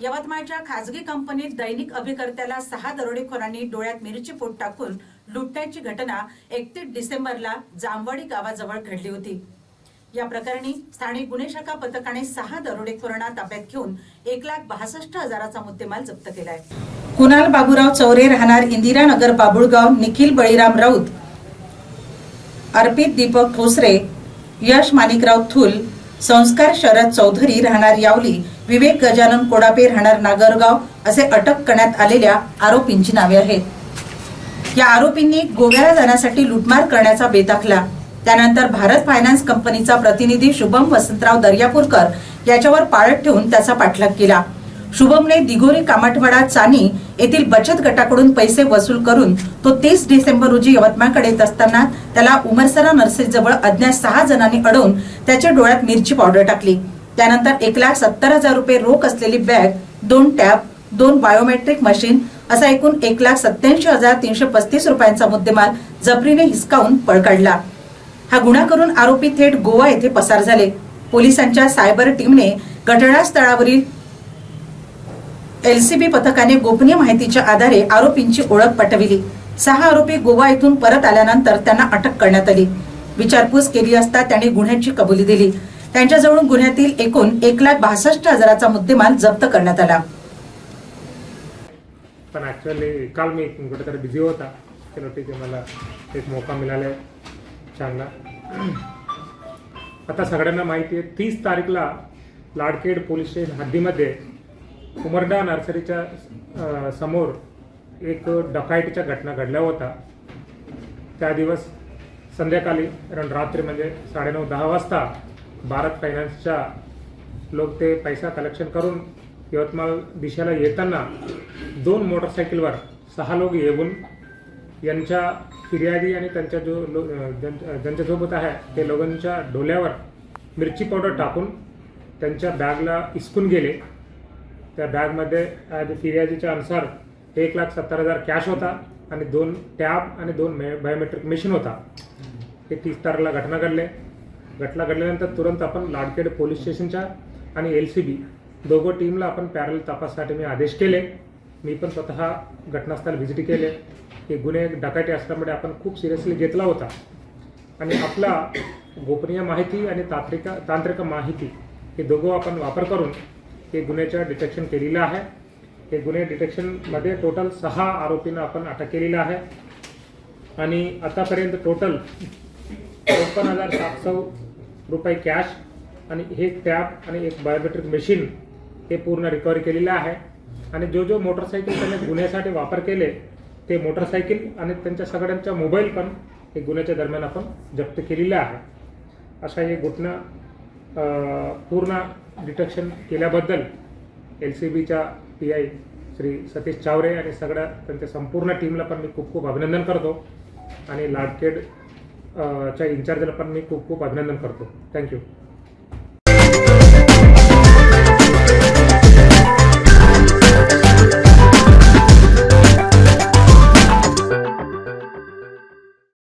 यवतमाळच्या खासगी कंपनीत दैनिक अभिकर्त्याला सहा दरोडेखोरांनी डोळ्यात मिरची पोट टाकून लुटण्याची घटना एकतीस डिसेंबरला जामवाडी गावाजवळ घडली होती. या प्रकरणी स्थानिक गुन्हे शाखा पथकाने सहा दरोडेखोरांना ताब्यात घेऊन एक लाख बासष्ट हजाराचा मुद्देमाल जप्त केलाय. कुणाल बाबूराव चौरे राहणार इंदिरानगर बाबुळगाव निखिल बळीराम राऊत अर्पित दीपक ठोसरे यश माणिकराव थुल संस्कार शरद चौधरी राहणार यावली विवेक गजानन कोडापे राहणार नागरगाव असे अटक करण्यात आलेल्या आरोपींची नावे आहेत. या आरोपींनी गोव्याला जाण्यासाठी लुटमार करण्याचा बेत आखला त्यानंतर भारत फायनान्स कंपनीचा प्रतिनिधी शुभम वसंतराव दर्यापूरकर याच्यावर पाळत ठेवून त्याचा पाठलाग केला. शुभमने दिघोरी कामठवाडा चानी येथील बचत गटाकडून पैसे वसूल करून तो तीस डिसेंबर रोजी यवतमाळकडे येत असताना त्याला उमरसरा नर्सरीजवळ अज्ञात सहा जणांनी अडवून त्याच्या डोळ्यात मिरची पावडर टाकली. त्यानंतर एक लाख सत्तर हजार रुपये रोख असलेली बॅग दोन टॅब दोन बायोमेट्रिक मशीन असा एकूण एक लाख सत्याऐंशी हजार तीनशे पस्तीस रुपयांचा मुद्देमाल जबरीने हिसकावून पळ काढला हा गुन्हा करून आरोपी थेट गोवा येथे पसार झाले. पोलिसांच्या सायबर टीमने घटनास्थळावरील एलसीबी पथकाने गोपनीय माहितीच्या आधारे आरोपींची ओळख पटविली. सहा आरोपी गोवा येथून परत आल्यानंतर त्यांना अटक करण्यात आली. विचारपूस केली असता त्यांनी गुन्ह्याची कबुली दिली. त्यांच्याजवळून गुन्ह्यातील एकूण एक लाख बासष्ट हजाराचा मुद्देमाल जप्त करण्यात आला. पण ॲक्च्युअली काल मी कुठेतरी बिझी होता. चलो ठीक आहे मला एक मोका मिळाला आहे चांगला. आता सगळ्यांना माहिती आहे तीस तारीखला लाडखेड पोलीस स्टेशन हद्दीमध्ये उमरडा नर्सरीच्या समोर एक डकायतीच्या घटना घडल्या होता त्या दिवस संध्याकाळी रात्री म्हणजे साडेनऊ दहा वाजता भारत फायनान्सच्या लोक ते पैसा कलेक्शन करून यवतमाळ दिशेला येताना दोन मोटरसायकलवर सहा लोक येऊन यांच्या फिर्यादी आणि त्यांच्या जो लो ज्यांच्यासोबत आहे ते लोकांच्या डोल्यावर मिरची पावडर टाकून त्यांच्या बॅगला इसकून गेले. त्या बॅगमध्ये फिर्यादीच्या अनुसार एक लाख सत्तर हजार कॅश होता आणि दोन टॅब आणि दोन मे बायोमेट्रिक मशीन होता. हे तीस तारखेला घटना घडले. घटना घडल्यानंतर तुरंत आपण लाडखेड पोलीस स्टेशनच्या आणि एल सी बी दोघं टीमला आपण पॅरल तपासासाठी मी आदेश केले. मी पण स्वतः घटनास्थळ व्हिजिट केले. की गुन्हे डकायटी असल्यामुळे आपण खूप सिरियसली घेतला होता. आणि आपला गोपनीय माहिती आणि तांत्रिक तांत्रिक माहिती हे दोघं आपण वापर करून हे गुन्ह्याचं डिटेक्शन केलेलं आहे. हे गुन्हे डिटेक्शनमध्ये टोटल सहा आरोपींना आपण अटक केलेलं आहे. आणि आतापर्यंत टोटल चौपन्न हजार सात सौ रुपये कॅश आणि हे टॅब आणि एक बायोमेट्रिक मशीन हे पूर्ण रिकव्हरी केलेलं आहे. आणि जो जो मोटरसायकल त्यांनी गुन्ह्यासाठी वापर केले ते मोटरसायकल आणि त्यांच्या सगळ्यांच्या मोबाईल पण हे गुन्ह्याच्या दरम्यान आपण जप्त केलेलं आहे. अशा हे घटना पूर्ण डिटेक्शन केल्याबद्दल एल सी बीच्या पी आय श्री सतीश चावरे आणि सगळ्या त्यांच्या संपूर्ण टीमला पण मी खूप खूप अभिनंदन करतो. आणि लाडखेड च्या इन्चार्जला पण मी खूप खूप अभिनंदन करतो. थँक्यू